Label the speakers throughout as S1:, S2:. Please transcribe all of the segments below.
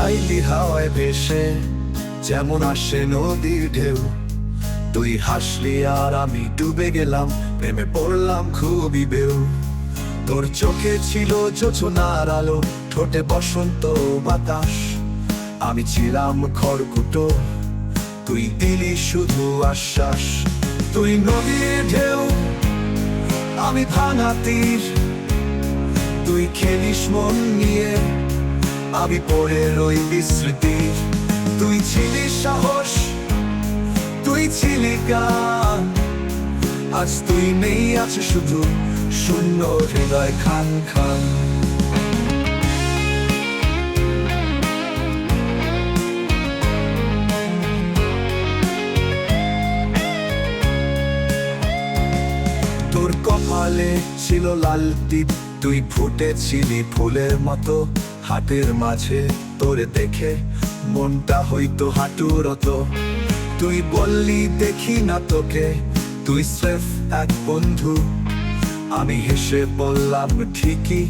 S1: হাওয়ায় ভেসে, যেমন আসে নদীর ঢেউ। তুই হাসলি আর আমি ডুবে গেলাম, প্রেমে পড়লাম খুবই বেউ। তোর চোখে ছিল যোচনার আলো, ঠোঁটে বসন্ত বাতাস। আমি ছিলাম খড়কুটো, তুই দিলি শুধু আশ্বাস। তুই নদীর ঢেউ, আমি ভাঙা তীর। তুই খেলিস মন নিয়ে আমি পড়ে রই বিস্মৃতি। তুই ছিলি সাহস, তুই ছিলি গান আজ তুই নেই আছে শুধু শূন্য হৃদয় খান খান। তোর কপালে ছিল লাল টিপ তুই ফুটেছিলি ফুলের মতো হাটের মাঝে, তোরে দেখে মনটা হইতো হাঁটুরত তুই বললি দেখি না তোকে, তুই স্রেফ এক বন্ধু। আমি হেসে বললাম ঠিকই,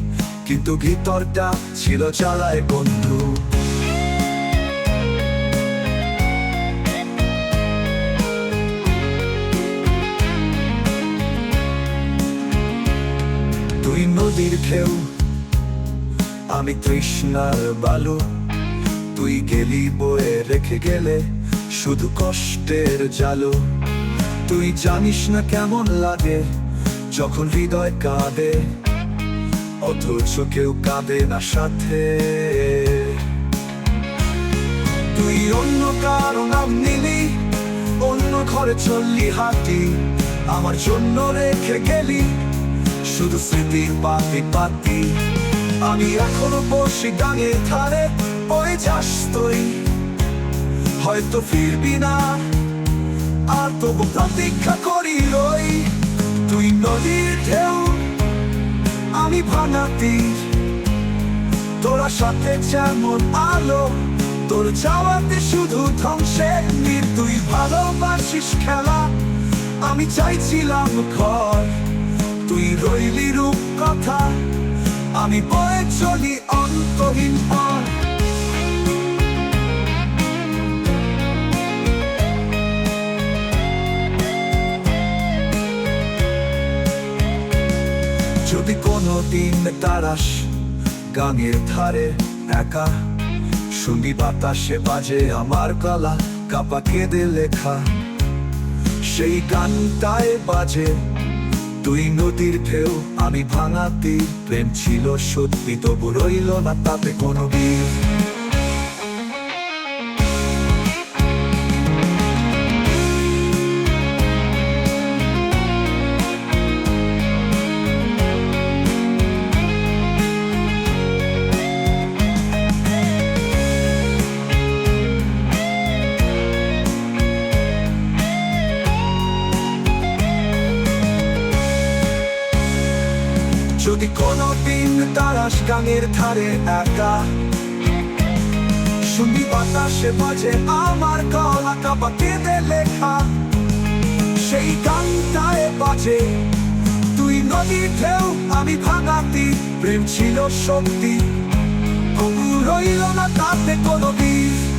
S1: কিন্তু ভিতরটা ছিল চালায় বন্ধু। নদীর ঢেউ। আমি তৃষ্ণার বালু, তুই গেলি বয়ে রেখে গেলে শুধু কষ্টের জালো। তুই জানিস না কেমন লাগে যখন হৃদয় কাঁদে, অথচ কেউ কাঁদে না সাথে। তুই অন্য কারও নাম নিলি, অন্য ঘরে চললি হাঁটি, আমার জন্য রেখে গেলি শুধু স্মৃতির পাতি পাতি আমি এখনও বসি গাঙের ধারে ওই যাস তুই। হয়তো ফিরবি না, আর তবু প্রতীক্ষা করি রই। তুই নদীর ঢেউ, আমি ভাঙা তীর। সাথে যেমন আলো, তোর যাওয়াতে শুধু ধ্বংসের নীর। তুই ভালোবাসিস খেলা, আমি চাইছিলাম ঘর। তুই রইলি রূপ কথা আমি বয়ে চলি অন্তহীন পর যদি কোনো দিন তারাস গাঙের ধারে একা, শুনি বাতাসে বাজে আমার গলা, কাপা কেঁদে লেখা। সেই গানটায় বাজে তুই নদীর ঢেউ, আমি ভাঙা ভাঙাতি প্রেম ছিল সত্যি, তবু রইল না তাতে কোনো বীর। যদি কোনো দিন তারাস গাঙের ধারে একা, শুনি বাতাসে বাজে আমার গলা কাপা কেঁদে লেখা। সেই গানটায় বাজে তুই নদীর ঢেউ আমি ভাঙাতি, প্রেম ছিল তবু রইল না তাতে কোনো বীর